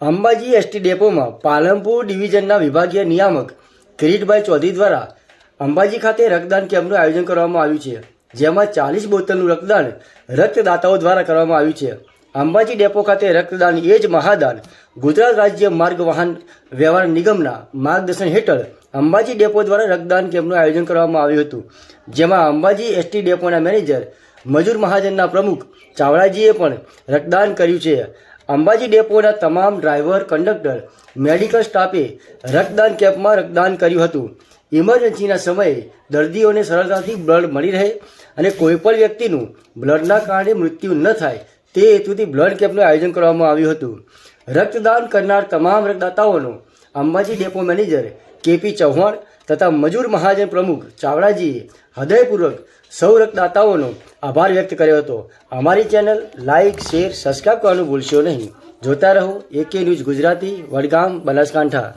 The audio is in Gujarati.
અંબાજી એસટી ડેપોમાં પાલનપુર ડિવિઝનના વિભાગીય નિયામક કિરીટભાઈ ચૌધરી દ્વારા અંબાજી ખાતે રક્તદાન કેમ્પનું આયોજન કરવામાં આવ્યું છે, જેમાં ચાલીસ બોતલનું રક્તદાન રક્તદાતાઓ દ્વારા કરવામાં આવ્યું છે. અંબાજી ડેપો ખાતે રક્તદાન એ જ મહાદાન ગુજરાત રાજ્ય માર્ગ વાહન વ્યવહાર નિગમના માર્ગદર્શન હેઠળ અંબાજી ડેપો દ્વારા રક્તદાન કેમ્પનું આયોજન કરવામાં આવ્યું હતું, જેમાં અંબાજી એસટી ડેપોના મેનેજર મજૂર મહાજનના પ્રમુખ ચાવડાજીએ પણ રક્તદાન કર્યું છે. અંબાજી ડેપોના તમામ ડ્રાઈવર, કંડક્ટર, મેડિકલ સ્ટાફે રક્તદાન કેમ્પમાં રક્તદાન કર્યું હતું. ઇમરજન્સીના સમયે દર્દીઓને સરળતાથી બ્લડ મળી રહે અને કોઈપણ વ્યક્તિનું બ્લડના કારણે મૃત્યુ ન થાય તે હેતુથી બ્લડ કેમ્પનું આયોજન કરવામાં આવ્યું હતું. રક્તદાન કરનાર તમામ રક્તદાતાઓનો Ambaji depot manager KP Chauhan તથા મજૂર મહાજન પ્રમુખ ચાવડાજીએ હૃદયપૂર્વક સૌ રક્તદાતાઓનો આભાર વ્યક્ત કર્યો હતો. અમારી ચેનલ લાઇક શેર સબસ્ક્રાઈબ કરવાનું ભૂલશો નહીં. જોતા રહો એકે ન્યૂઝ ગુજરાતી, વડગામ, બનાસકાંઠા.